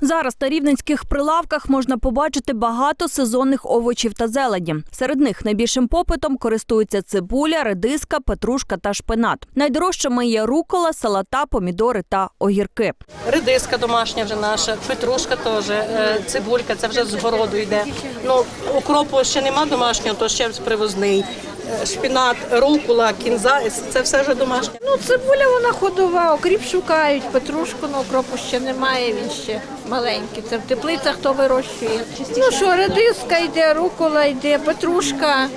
Зараз на рівненських прилавках можна побачити багато сезонних овочів та зелені. Серед них найбільшим попитом користуються цибуля, редиска, петрушка та шпинат. Найдорожчими є рукола, салата, помідори та огірки. Редиска домашня вже наша, петрушка теж, е, цибулька, це вже з городу йде. Ну, укропу ще нема домашнього, то ще привозний. Шпінат, рукула, кінза, це все вже домашнє. Ну, цибуля вона ходова, окріп шукають, петрушку, на окропу ще немає, він ще маленький. Це в теплицях хто вирощує. Ну що, редиска йде, рукола йде, петрушка,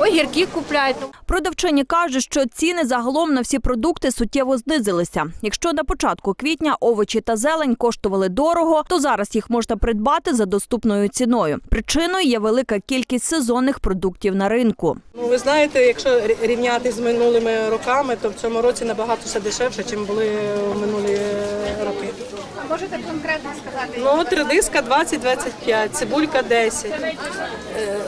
огірки купляють. Продавчині каже, що ціни загалом на всі продукти суттєво знизилися. Якщо на початку квітня овочі та зелень коштували дорого, то зараз їх можна придбати за доступною ціною. Причиною є велика кількість сезонних продуктів на ринку. Ну, ви знаєте, якщо рівняти з минулими роками, то в цьому році набагато все дешевше, ніж були минулі е. Можете конкретно сказати? Ну, от редиска 20-25, цибулька 10, е,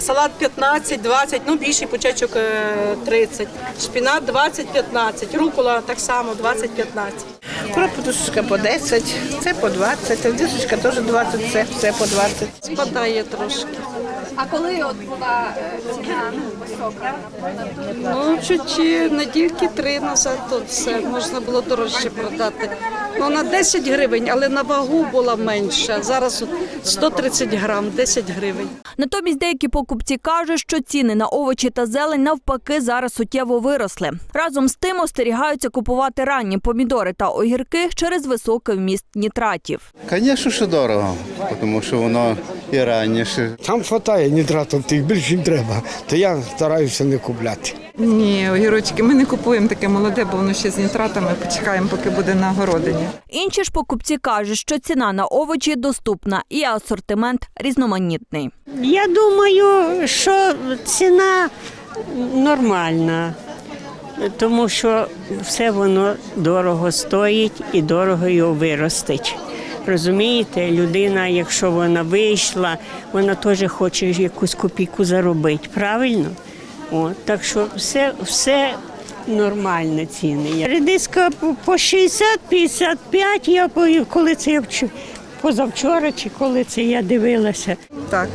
салат 15-20, ну більший почечок е, 30, шпінат 20-15, рукола так само 20-15. Кропотушка по 10, це по 20, редисочка теж 20, це все по 20. Спадає трошки. А коли от була е, ціна висока? Ну, чуть недільки три назад тут все можна було дорожче продати. Ну, на 10 гривень, але на вагу була менша. Зараз от 130 грам, 10 гривень. Натомість деякі покупці кажуть, що ціни на овочі та зелень навпаки зараз суттєво виросли. Разом з тим остерігаються купувати ранні помідори та огірки через високий вміст нітратів. Звісно, що дорого, тому що воно і раніше. Там вистачає нітратів тих більше ніж треба, то я стараюся не купляти. Ні, огірочки ми не купуємо таке молоде, бо воно ще з нітратами. Почекаємо, поки буде на городині. Інші ж покупці кажуть, що ціна на овочі доступна і асортимент різноманітний. Я думаю, що ціна нормальна, тому що все воно дорого стоїть і дорого його виростить. Розумієте, людина, якщо вона вийшла, вона теж хоче якусь копійку заробити, правильно? О, так що все, все нормальне ціни. Редиска по- по 60-55, я коли це я вч- позавчора чи коли це я дивилася. Так,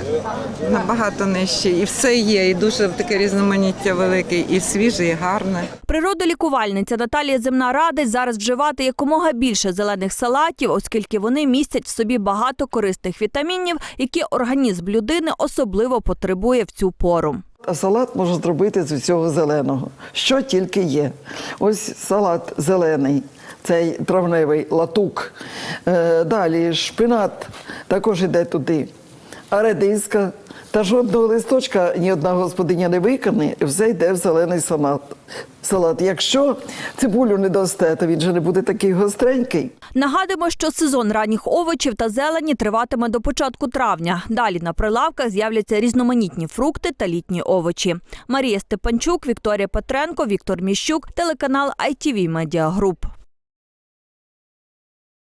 набагато нижче. І все є, і дуже таке різноманіття велике, і свіже, і гарне. Природолікувальниця Наталія Земна радить зараз вживати якомога більше зелених салатів, оскільки вони містять в собі багато корисних вітамінів, які організм людини особливо потребує в цю пору. Салат можна зробити з усього зеленого, що тільки є. Ось салат зелений, цей травневий латук. Е, далі шпинат також йде туди. А редиска. Та жодного листочка ні одна господиня не викине, все йде в зелений салат. Салат. Якщо цибулю не дасте, то він же не буде такий гостренький. Нагадуємо, що сезон ранніх овочів та зелені триватиме до початку травня. Далі на прилавках з'являться різноманітні фрукти та літні овочі. Марія Степанчук, Вікторія Петренко, Віктор Міщук, телеканал ITV Media Group.